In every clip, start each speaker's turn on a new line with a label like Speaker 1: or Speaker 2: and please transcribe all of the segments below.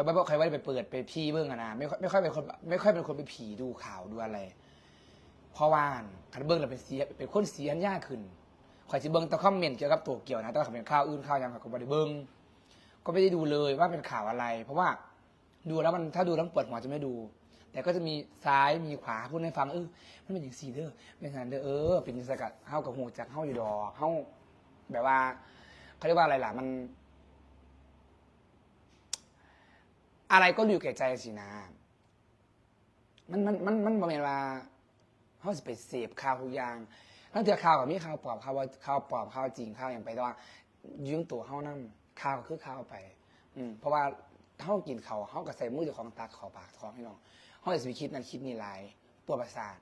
Speaker 1: อยบ่คอยว่าไปเปิดไปพี่เบื้องอะนะไม่ค่อยไม่ค่อยเป็นคนไม่ค่อยเป็นคนไปผีดูข่าวดูอะไรเพราะว่าคันเบิ้องเราเป็นเสียเป็นคนเสียยากขึ้นคอยจะเบิ้องแตะคอมเมนต์เกี่ยวกับตัวเกี่ยวนะแต่ว่าเขาเป็นข่าวอื่นข่าวยังเขาก็บ่ได้เบิ้งก็ไม่ได้ดูเลยว่าเป็นข่าวอะไร เพราะว่าดูแล้วมันถ้าดูแล้วปวดหัวจะไม่ดู แต่ก็จะมีซ้ายมีขวาพูดให้ฟังเออมันเป็นอย่างสีเด้อเป็นอย่างนั้นเด้อเออเป็นสกัดเฮากับหูจากเฮาอยู่ดอกเฮาแบบว่าเขาเรียกว่าอะไรล่ะมัน อะไรก็อยู่แก่ใจสินะ มันมันมันมันประมาณว่าเขาสิไปเสพข่าวทุกอย่างนั่นเถื่อข่าวกับมีข่าวปลอมข่าวว่าข่าวปลอมข่าวจริงข่าวอย่างไปแต่ว่ายืมตัวเขานั่ข่าวคือข่าวไป อืมเพราะว่าเขากินเขาเขาก็ใส่มือจ้าของตักขอปากท้องพี่น้องเขาเลยสิไปคิดนั่นคิดนี่หลายปวดประสาท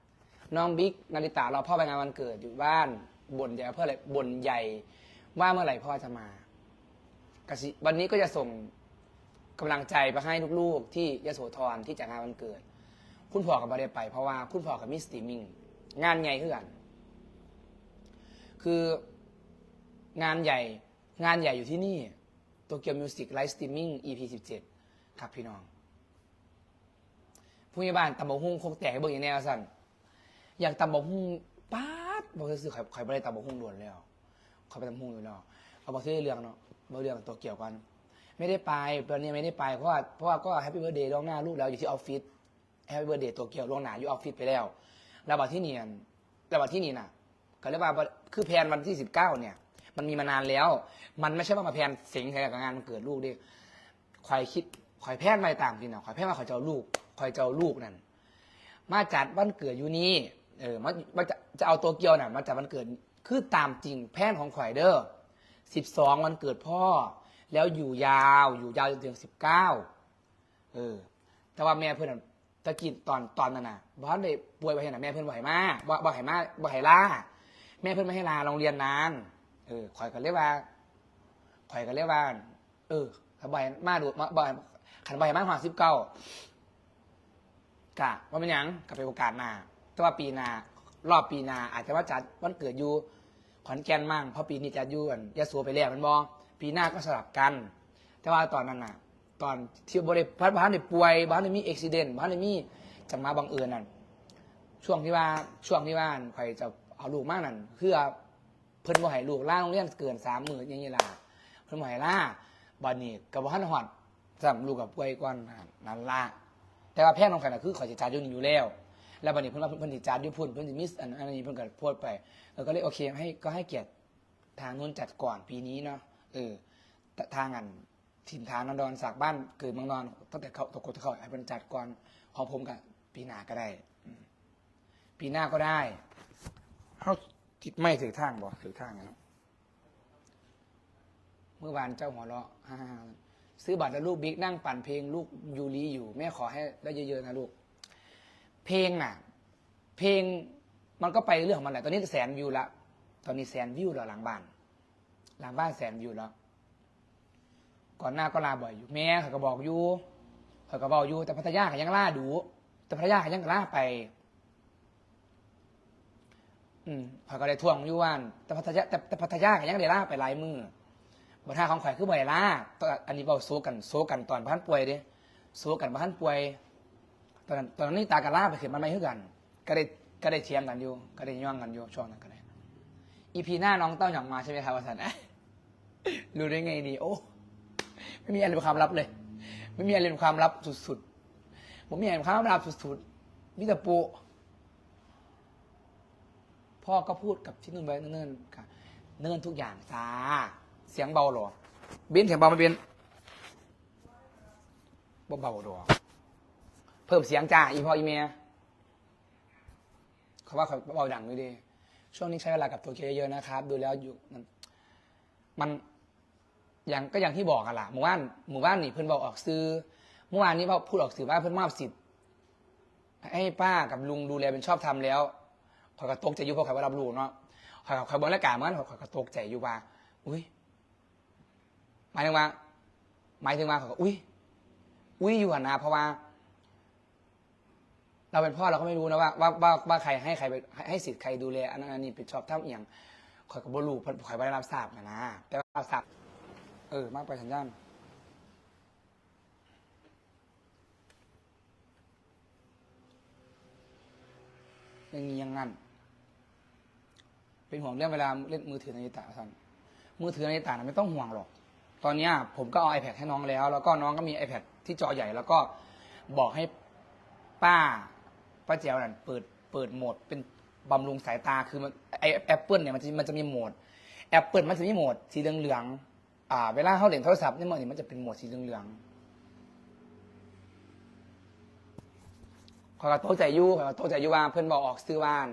Speaker 1: น้องบิ๊กนาริตาเราพ่อไปงานวันเกิดอยู่บ้านบ่นใหญ่เพื่ออะไรบ่นใหญ่ว่าเมื่อไหร่พ่อจะมากสิวันนี้ก็จะส่ง กำลังใจไปให้ลูกๆ ที่ยโสธรที่จัดงานวันเกิด คุณพ่อกับมาได้ไป เพราะว่าคุณพ่อกับมิสติมิงงานใหญ่ขึ้นกัน คืองานใหญ่งานใหญ่อยู่ที่นี่โตเกียวมิวสิกไลฟ์สตรีมมิ่ง EP 17 ครับพี่น้อง ผู้ใหญ่บ้านตำบกหุ่งคงแตกให้เบิ่งอย่างแน่สั่นอยากตำบกหุ่งป๊าดบอกซื้อข่อยข่อยไม่ได้ตำบกหุ่งด่วนแล้วข่อยไปตำบกหุ่งอยู่แล้วเอาบอกซื้อเรื่องเนาะบอกเรื่องตัวเกี่ยวกัน ไม่ได้ไปตอนนี้ไม่ได้ไปเพราะว่าเพราะว่าก็แฮปปี้เบ t ร์เดย์ล่วงหน้าลูกแล้วอยู่ที่ออฟฟิศแฮปปี้เบ t ร์เดย์ตัวเกียวล่วงหน้าอยู่ออฟฟิศไปแล้วแล้วบัดที่เนี่อันแล้วบัดที่นี่น่ะก็เรียกว่าคือแพนวันที่สิบเก้าเนี่ย มันมีมานานแล้ว มันไม่ใช่ว่ามาแพนเสียงใส่กับงานมันเกิดลูกดิคอยคิดคอยแพนไปตามที่น่ะคอยแพนว่าคอยเจะเอาลูกคอยเจะเอาลูกนั่นมาจัดวันเกิดอยู่นี่เออมามาจะจะเอาตัวเกียวน่ะมาจัดวันเกิดคือตามจริงแพนของข่อยเด้อสิบสองวันเกิดพ่อ แล้วอยู่ยาวอยู่ยาวจนถึงสิบเก้าเออ แต่ว่าแม่เพื่อนตะกี้ตอนตอนนั้นน่ะบ้านได้ป่วยไปเห็นน่ะแม่เพื่อนบ่อยมากบ่บ่อยมากบ่อยล่าแม่เพื่อนไม่ให้ลาโรงเรียนนานเออข่อยก็เรียกว่าข่อยก็เรียกว่า เออถ้าบ่อยมาดูมาบ่อยขันบ่อยมากกว่าสิบเก้ากะว่าเป็นยังกับไปโอกาสหน้าแต่ว่าปีหน้ารอบปีหน้าอาจจะว่าจัดวันเกิดอยู่ขอนแก่นมั่งเพราะปีนี้จัดอยู่อันยะโสไปแล้วมันบอก ปีหน้าก็สลับกัน แต่ว่าตอนนั้นน่ะ ตอนที่บริพัฒน์บ้านได้ป่วยบ้านได้มีอุบิเหตุบ้านได้มีจะมาบังเอิญนั่นช่วงที่ว่าช่วงที่ว่าใครจะเอาลูกมากนั่นคือเพิ่นบ่ให้ลูกล่าโรงเรียนเกินสามหมื่นย่างนี้ล่ะเพิ่นบ่ให้ล่าบัดนี้กับบ่ทันฮอดสำลูกกับป่วยก่อนนั่นล่ะแต่ว่าแพทย์ของกันน่ะคือขอยสิจ่ายอยู่นี่อยู่แล้วแล้วบัดนี้เพิ่นว่าเพิ่นสิจ่ายอยู่พุ่นเพิ่นสิมิสอันนี้เพิ่นก็พสต์ไปแล้วก็เลยโอเคให้ก็ให้เกียรติทางนู้นจัดก่อนปีนี้เนาะ เออทางอันทีมทางนอนดอนสากบ้านเกิดเมืองนอนตั้งแต่เขาตกกฎเขาให้บรรจัดก่อนของผมกับปีหน้าก็ได้ปีหน้าก็ได้เขาติดไม่ถือทางบ่ถือทางไงเนาะเมื่อวานเจ้าหัวเราะซื้อบัตรแล้วลูกบิ๊กนั่งปั่นเพลงลูกยูรีอยู่ แม่ขอให้ได้เยอะๆนะลูก เพลงน่ะ เพลงมันก็ไปเรื่องของมันแหละ ตอนนี้แสนวิวละ ตอนนี้แสนวิวแล้วหลังบ้าน หลังบ้านแสนวิวแล้วก่อนหน้าก็ลาบ่อยอยู่ แม่เขาก็บอกอยู่เขาก็บอกอยู่ แต่พัทยาเขายังล่าดู แต่พัทยาเขายังล่าไป อืมเขาก็ได้ทวงอยู่ว่านแต่พัทยาแต่แต่พัทยาเขายังได้ล่าไปหลายมือบัท่าของข่อยคือบ่อยล่าตอนอันนี้เบาโซกันโซกันตอนบ้านป่วยเด้โซกันบ้านป่วย ตอนนั้นตอนนั้ตากันล่าไปขึ้นมันไม่คือกัน ก็ได้ก็ได้เทียมกันอยู่ ก็ได้ย่องกันอยู่ช่วงนั้นก็ได้อีพีหน้าน้องเต้าหยองมาใช่ไหมครับวสันรู้ รู้ได้ไงดี โอ้ ไม่มีอะไรเป็นความลับเลย ไม่มีอะไรเป็นความลับสุดๆผมมีอะไรเป็นความลับสุดๆมิตรปูพ่อก็พูดกับที่นุ่นไว้เนิ่นๆค่ะเนิ่นทุกอย่างจ้าเสียงเบาหรอเบนเสียงเบาไหมเบนบ่เบาหรอเพิ่มเสียงจ้าอีพ่ออีเมียเขาว่าเขาเบาดังด้วยดีช่วงนี้ใช้เวลากับตัวเกเยอะๆนะครับ ดูแล้วอยู่มันมัน อย่างก็อย่างที่บอกกันล่ะหมู่บ้านหมู่บ้านนี่เพิ่นบอกออกซื้อเมื่อวานนี้พ่อพูดออกสื่อว่าเพิ่นมอบสิทธิ์ให้ป้ากับลุงดูแลเป็นชอบทำแล้วขอยก็ตกใจอยู่เพราะขอยว่ารับรู้เนาะขอยขอยบนรายกาเหมือนกันขอยก็ตกใจอยู่ว่า อุ้ยหมายถึงว่า หมายถึงว่าขอยก็อุ้ยอุ้ยอยู่หันนะเพราะว่า เราเป็นพ่อเราก็ไม่รู้นะว่าว่าว่าว่าใครให้ใครไปให้สิทธิ์ใครดูแลอันนั้นอันนี้เป็นชอบทำเอียงข่อยกับบรูข่อยไม่ได้รับทราบนะนะแต่ว่ารับทราบ เออ มากไปสัญญาณยังงี้ยังงั้น เป็นห่วงเรื่องเวลาเล่นมือถือในตาท่านมือถือในาฬิตาไม่ต้องห่วงหรอก ตอนนี้ผมก็เอา iPad ให้น้องแล้ว แล้วก็น้องก็มี iPad ที่จอใหญ่ แล้วก็บอกให้ป้าป้าเจ๋วนั่นเปิดเปิดโหมดเป็นบำรุงสายตาคือไอแอปเปิลเนี่ยมันจะมันจะมีโหมดแอปเปิลมันจะมีโหมดสีเหลืองๆ อ่า เวลาเขาเล่นโทรศัพท์นี่มันมันจะเป็นหมวดสีเหลืองๆขอยก็โต๊ะใจอยู่ขอยก็โต๊ะใจอยู่ว่าเพื่อนบอกออกซื้อบ้าน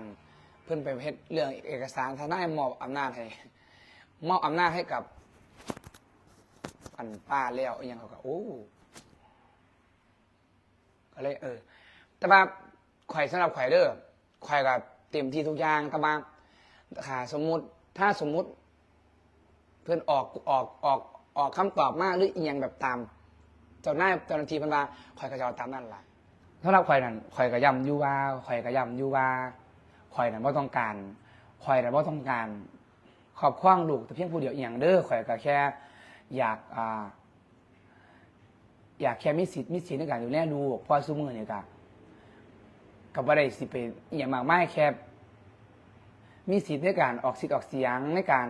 Speaker 1: เพื่อนไปเฮ็ดเรื่องเอกสารทนายมอบอำนาจให้มอบอำนาจให้กับอันป้าแล้วอหยังเขาก็โอ้ก็เลยเออ แต่ว่าข่อยสำหรับข่อยเด้อข่อยก็เต็มที่ทุกอย่างแต่ว่าค่ะสมมุติถ้าสมมุติ เพื่อนออกออกออกออกคำตอบมากหรืออียังแบบตาม เจ้าหน้าเจ้าหน้าที่เพันว่าข่อยก็จะเอาตามนั่นล่ะสำหรับข่อยนั่นข่อยก็ย้ำอยู่ว่าข่อยก็ย้ำอยู่ว่าข่อยนั่นบ่ต้องการข่อยนั่นบ่ต้องการ ขอบคว้างลูกแต่เพียงผู้เดียวอหย่างเด้อข่อยก็แค่ อยากอ่าอยากแค่มีสิทธิ์มีสิทธิ์ในการดูแลลูกเพราะซุมือเนี่ยก็กับว่าได้สิเป็นอหย่างมากไม่แค่มีสิทธิ์ในการออกสิทธิ์ออกเสียงในการ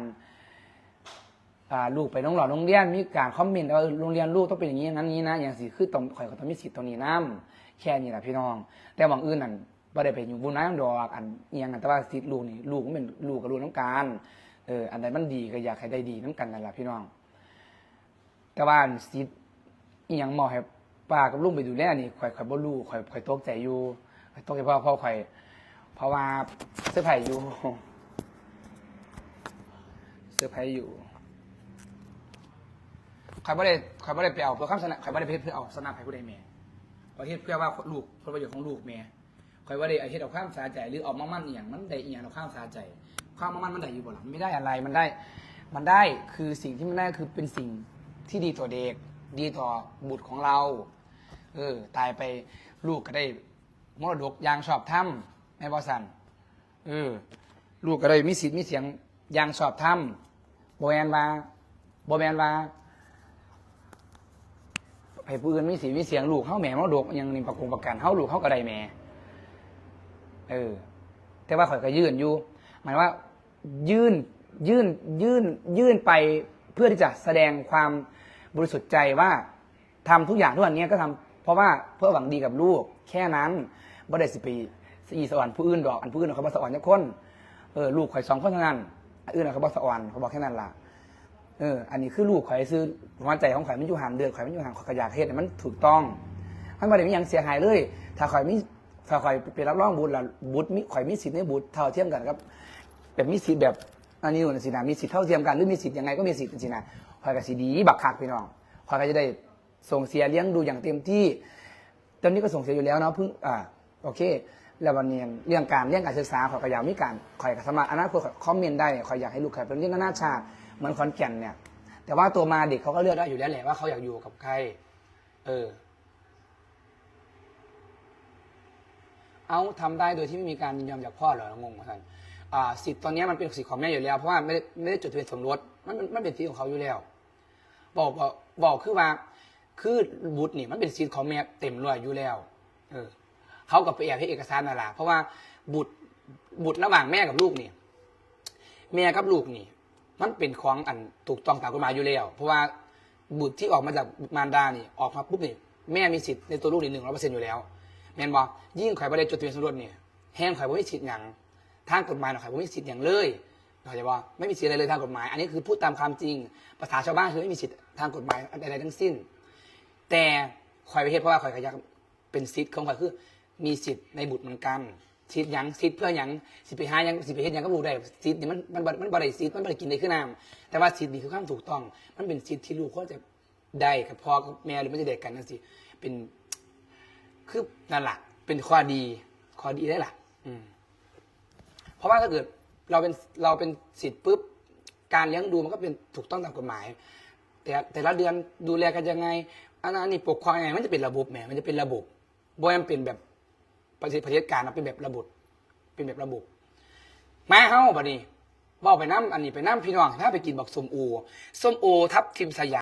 Speaker 1: ลูกไปโรงหล่อโรงเรียนมีการคอมเมนต์ว่าโรงเรียนลูกต้องเป็นอย่างนี้อย่างนั้นนี้นะอย่างสิคือต้องข่อยก็ต้องมีสิทธิ์ตรงนี้นํแค่นี้แหละพี่น้อง แต่บางอื่นนั่นบ่ได้ไปอยู่บุญน้ำดอกอันเอียงกันแต่ว่าสิทธิ์ลูกนี่ลูกมันเป็นลูกกับลูกน้ำการเอออันใดมันดีก็อยากให้ได้ดีน้ำกันนั่นแหละพี่น้อง แต่ว่าอันสิทธิ์เอียงหมาะให้ป้ากับลุงไปดูแลนี่ข่อยข่อยบ่รู้ข่อยข่อยตกใจอยู่ข่อยตกใจเพราะเพราะข่อยเพราะว่าเสื้อร์ไผ่อยู่เสื้อร์ไผ่อยู่ ข่อยบ่ได้ข่อยบ่ได้ไปเอาเพื่อคำสนะข่อยบ่ได้ไปเฮ็ดเพื่อเอาสนับให้ผู้ใดแม่ข่อยเฮ็ดเพื่อว่าลูกผลประโยชน์ของลูกแม่ข่อยบ่ได้เอาเฮ็ดเอาความสาใจหรือเอามามั่นอีหยังมันได้อีหยังเอาความสาใจความมามั่นมันได้อยู่บ่ล่ะมันไม่ได้อะไรมันได้ มันได้คือสิ่งที่มันได้คือเป็นสิ่งที่ดีต่อเด็ก ดีต่อบุตรของเรา เออ ตายไปลูกก็ได้มรดกอยางชอบทำแม่บอสันเออลูกก็ได้มีสิทธิ์มีเสียงอยางชอบทำโบแมนว่าโบแมนว่า ให้ผู้อื่นมีสิทธิ์มีเสียงลูกเข้าแหม่มรดกยังนี่ประกงประกันเข้าลูกเข้าก็ได้แหม่เออ แต่ว่าข่อยก็ยื่นอยู่ หมายว่า ยื่นยื่นยื่นยื่นไปเพื่อที่จะแสดงความบริสุทธิ์ใจว่าทำทุกอย่างทุกวันนี้ก็ทำเพราะว่าเพื่อหวังดีกับลูก แค่นั้นบ่ได้สิปีสีสวรรค์ผู้อื่นดอกอันผู้อื่นเขาบอสวรรค์ยักคนเออลูกข่อยสองคนเท่านั้นอื่นเขาบอสวรรค์เขาบอกแค่นั้นล่ะ เออ อันนี้คือลูกข่อยซื้อหัวใจของข่อยมันอยู่หันเดือดข่อยมันอยู่หันข่อยก็อยากเฮ็ดให้มันถูกต้องมันไม่ได้มีหยังเสียหายเลย ถ้าข่อยมีถ้าข่อยไปรับรองบุญละบุตรมีข่อยมีสิทธิ์ในบุตรเท่าเทียมกันครับ แบบมีสิทธิ์แบบอันนี้นู่นสินะมีสิทธิ์เท่าเทียมกันหรือมีสิทธิ์ยังไงก็มีสิทธิ์สินะคอยกับสีดีบักคักพี่น้องคอยก็จะได้ส่งเสียเลี้ยงดูอย่างเต็มที่ ตอนนี้ก็ส่งเสียอยู่แล้วเนาะเพิ่งอ่าโอเค แล้ววันนี้เรื่องการเรื่องการศึกษาคอยก็อยากมีการคอยกับสมัครอนาคตข้อยคอมเมนต์ได้คอยอยากให้ลูกใครเป็นเรื่องนานาชาติเหมือนคอนแก่นเนี่ย แต่ว่าตัวมาเด็กเขาก็เลือกได้อยู่แล้วแหละว่าเขาอยากอยู่กับใคร เออ เอาทำได้โดยที่ไม่มีการยินยอมจากพ่อเหรองงเหมือนกันอ่าสิทธิ์ตอนนี้มันเป็นสิทธิ์ของแม่อยู่แล้วเพราะว่าไม่ได้ไม่ได้จดทะเบียนสมรสมันมันมันเป็นสิทธิ์ของเขาอยู่แล้ว บอกบอกบอกคือว่า คือบุตรนี่มันเป็นสิทธิ์ของแม่เต็มร้อยอยู่แล้ว เออ เขากับไปแอบให้เอกสารนั่นแหละเพราะว่าบุตรบุตรระหว่างแม่กับลูกนี่แม่กับลูกนี่ มันเป็นของอันถูกต้องตามกฎหมายอยู่แล้ว เพราะว่าบุตรที่ออกมาจากมารดานี่ออกมาปุ๊บนี่แม่มีสิทธิ์ในตัวลูกนี่หนึ่งร้อยเปอร์เซ็นต์อยู่แล้วแม่นบอกยิ่งข่อยบ่ได้จดทะเบียนสมรสเนี่ยแห้งข่อยบ่มีสิทธิ์หยังทางกฎหมายข่อยบ่มีสิทธิ์หยังเลยข้าใจบ่ไม่มีสิทธิ์อะไรเลยทางกฎหมาย อันนี้คือพูดตามความจริงภาษาชาวบ้านคือไม่มีสิทธิ์ทางกฎหมายอะไรทั้งสิ้น แต่ข่อยไปเฮ็ดเพราะว่าข่อยก็อยากเป็นสิทธิ์ของข่อยคือ มีสิทธิ์ในบุตรเหมือนกันสิทธิ์ยังสิทธิ์เพื่อยังสิทธิ์ไปหายังสิทธิ์ไปเฮ็ดยังก็รู้ได้สิทธิ์นี่มันมันมันบ่ได้สิทธิ์มันบ่ได้กินได้คือน้ำแต่ว่าสิทธิ์นี่คือความถูกต้อง มันเป็นสิทธิ์ที่ลูกเขาจะได้กับพ่อกับแม่หรือไมันจะได้กันนั่นสิเป็นคือนั่นแหละเป็นข้อดีข้อดีได้แหละอืมเพราะว่าถ้าเกิดเราเป็นเราเป็นสิทธิ์ปุ๊บการเลี้ยงดูมันก็เป็นถูกต้องตามกฎหมาย แต่แต่ละเดือนดูแลกันยังไงอันนั้นนี่ปกครองยังไงมันจะเป็นระบบแหมมันจะเป็นระบบบ่มันเป็นแบบ ประเทศประเทศการเป็นแบบระบบเป็นแบบระบบมาเฮ้าบัดนี้บอกไปน้ำอันนี้ไปน้ำพี่น้องถ้าไปกินบักส้มโอส้มโอทับทิมสยาม